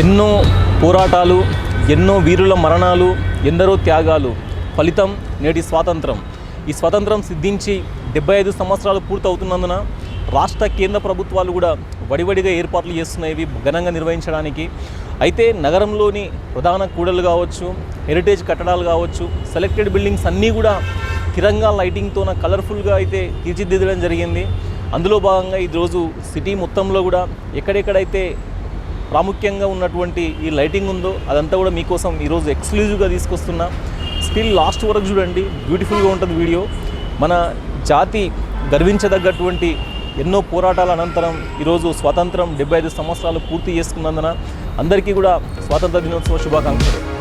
ఎన్నో పోరాటాలు ఎన్నో వీరుల మరణాలు ఎందరో త్యాగాలు ఫలితం నేటి స్వాతంత్రం. ఈ స్వాతంత్రం సిద్ధించి డెబ్బై ఐదు సంవత్సరాలు పూర్తవుతున్నందున రాష్ట్ర కేంద్ర ప్రభుత్వాలు కూడా వడివడిగా ఏర్పాట్లు చేస్తున్నాయి ఘనంగా నిర్వహించడానికి. అయితే నగరంలోని ప్రధాన కూడలు కావచ్చు హెరిటేజ్ కట్టడాలు కావచ్చు సెలెక్టెడ్ బిల్డింగ్స్ అన్నీ కూడా తిరంగా లైటింగ్తోన కలర్ఫుల్గా అయితే తీర్చిదిద్దడం జరిగింది. అందులో భాగంగా ఈరోజు సిటీ మొత్తంలో కూడా ఎక్కడెక్కడైతే ప్రాముఖ్యంగా ఉన్నటువంటి ఈ లైటింగ్ ఉందో అదంతా కూడా మీకోసం ఈరోజు ఎక్స్క్లూజివ్గా తీసుకొస్తున్నా. స్టిల్ లాస్ట్ వరకు చూడండి బ్యూటిఫుల్గా ఉంటుంది వీడియో. మన జాతి గర్వించదగ్గటువంటి ఎన్నో పోరాటాల అనంతరం ఈరోజు స్వాతంత్రం డెబ్బై ఐదు సంవత్సరాలు పూర్తి చేసుకున్నందున అందరికీ కూడా స్వాతంత్ర దినోత్సవ శుభాకాంక్షలు.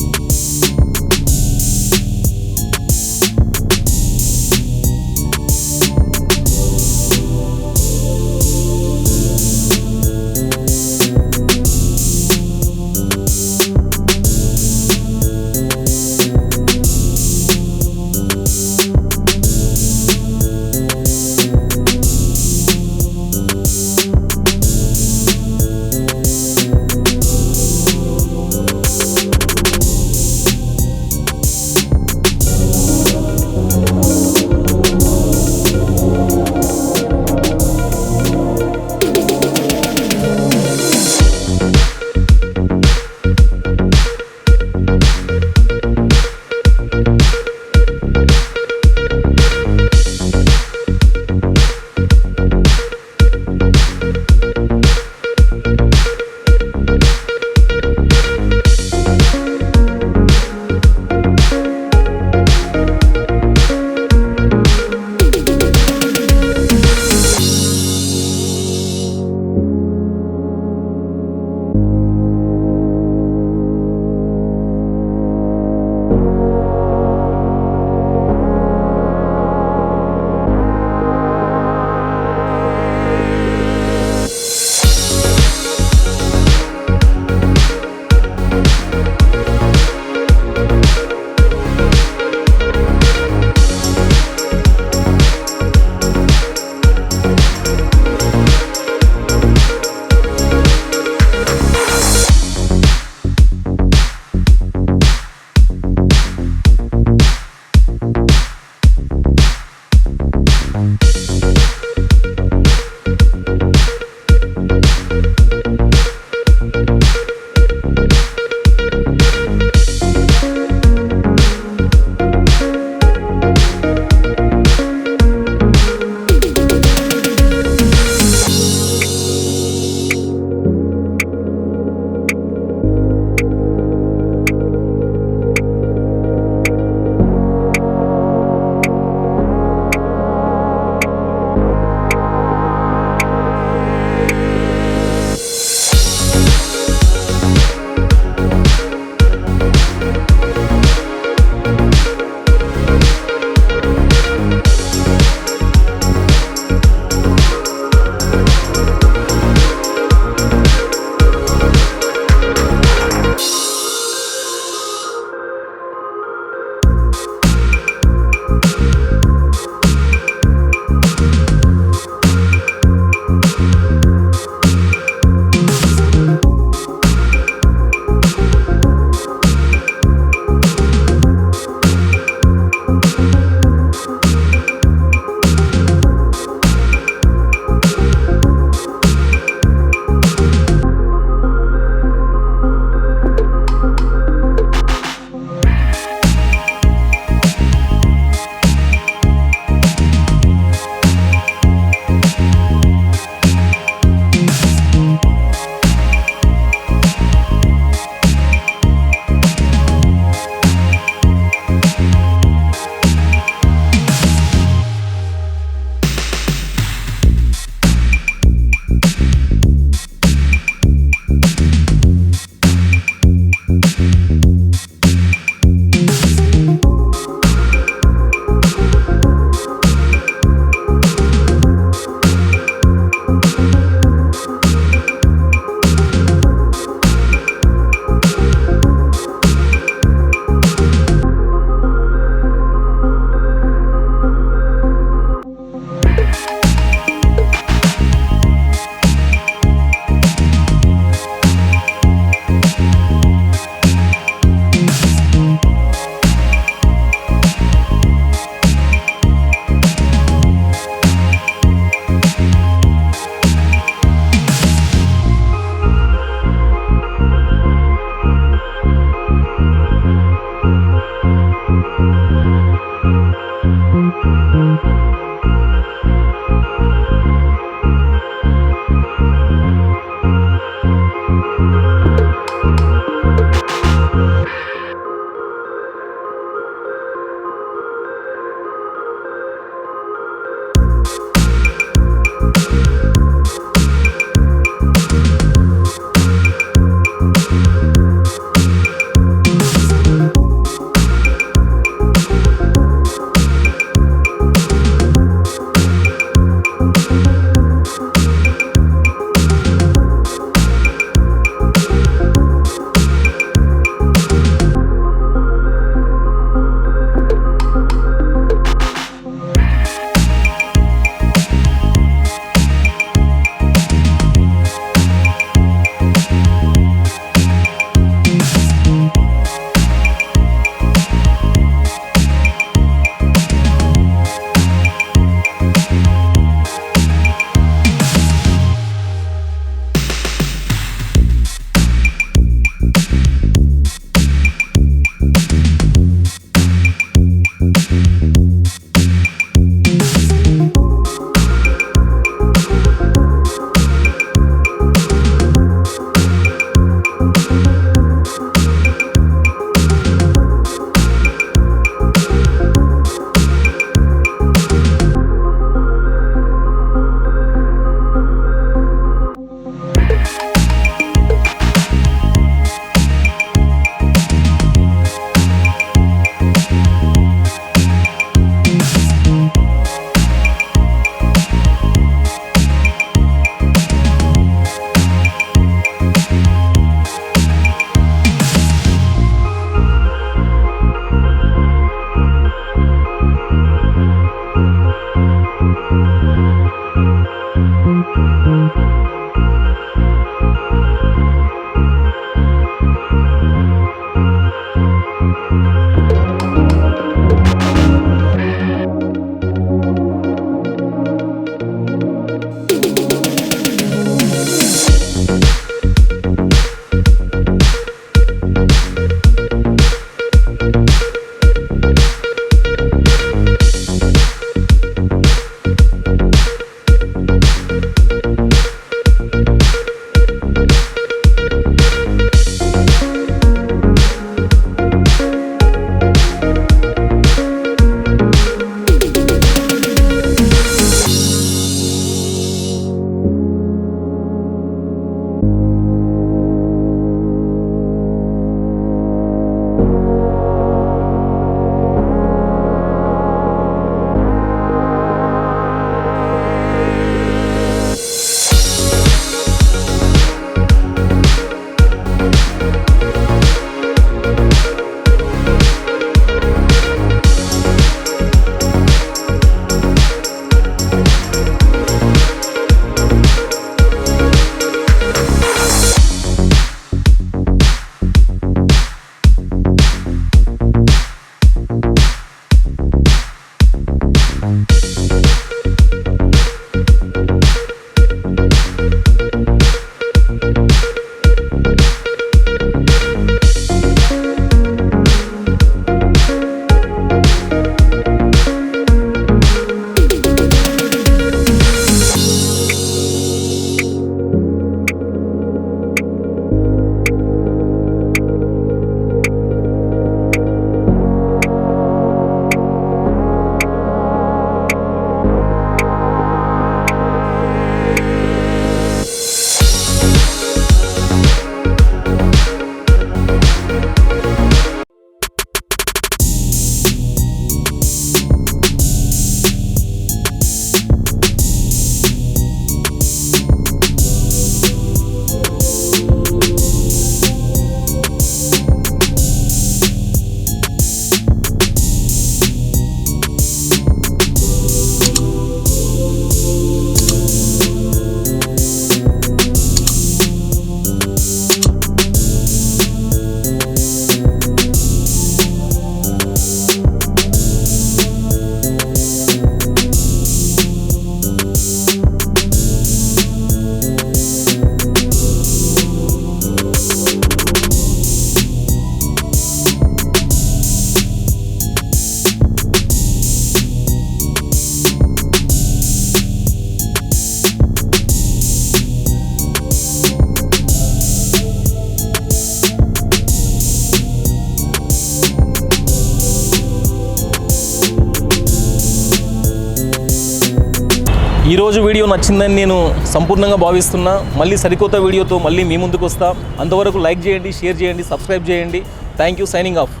వీడియో నచ్చిందని నేను సంపూర్ణంగా భావిస్తున్నా. మళ్ళీ సరికొత్త వీడియోతో మళ్ళీ మీ ముందుకు వస్తా అంతవరకు లైక్ చేయండి షేర్ చేయండి సబ్స్క్రైబ్ చేయండి. Thank you signing off